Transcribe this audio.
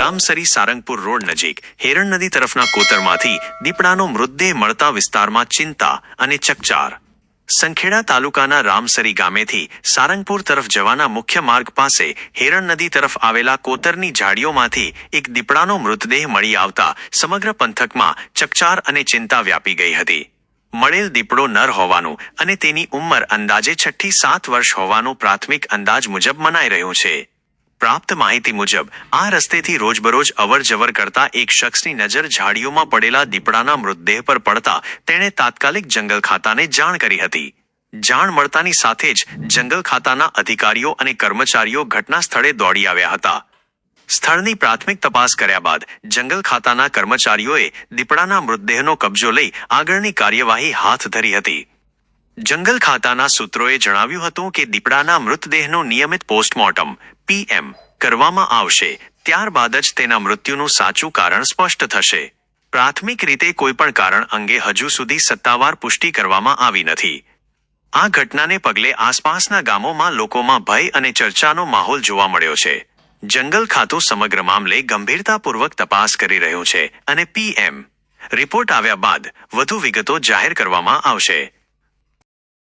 રામસરી Sarangpur road નજીક હેરણ નદી તરફના કોતરમાંથી દીપડાનો મૃતદેહ મળતા વિસ્તારમાં ચિંતા અને ચકચાર. સંખેડા તાલુકાના રામસરી ગામેથી સારંગપુર તરફ જવાના મુખ્ય માર્ગ પાસે હેરણ નદી તરફ આવેલા કોતરની ઝાડીઓમાંથી એક દીપડાનો મૃતદેહ મળી આવતા સમગ્ર પંથકમાં ચકચાર અને ચિંતા વ્યાપી ગઈ હતી. મળેલ દીપડો નર હોવાનું અને તેની ઉંમર અંદાજે છઠ્ઠી સાત વર્ષ હોવાનું પ્રાથમિક અંદાજ મુજબ મનાઈ રહ્યું છે. પ્રાપ્ત માહિતી મુજબ, આ રસ્તેથી રોજબરોજ અવર જવર કરતા એક શખ્સની નજર ઝાડીઓમાં પડેલા દીપડાના મૃતદેહ પર પડતા તેણે તાત્કાલિક જંગલ ખાતાને જાણ કરી હતી. જાણ મળતાની સાથે જ જંગલ ખાતાના અધિકારીઓ અને કર્મચારીઓ ઘટના સ્થળે દોડી આવ્યા હતા. સ્થળની પ્રાથમિક તપાસ કર્યા બાદ જંગલ ખાતાના કર્મચારીઓએ દીપડાના મૃતદેહનો કબજો લઈ આગળની કાર્યવાહી હાથ ધરી હતી. જંગલ ખાતાના સૂત્રોએ જણાવ્યું હતું કે દીપડાના મૃતદેહનું નિયમિત પોસ્ટમોર્ટમ પીએમ કરવામાં આવશે. ત્યારબાદ જ તેના મૃત્યુનું સાચું કારણ સ્પષ્ટ થશે. પ્રાથમિક રીતે કોઈપણ કારણ અંગે હજુ સુધી સત્તાવાર પુષ્ટિ કરવામાં આવી નથી. આ ઘટનાને પગલે આસપાસના ગામોમાં લોકોમાં ભય અને ચર્ચાનો માહોલ જોવા મળ્યો છે. જંગલ ખાતું સમગ્ર મામલે ગંભીરતાપૂર્વક તપાસ કરી રહ્યું છે અને પીએમ રિપોર્ટ આવ્યા બાદ વધુ વિગતો જાહેર કરવામાં આવશે.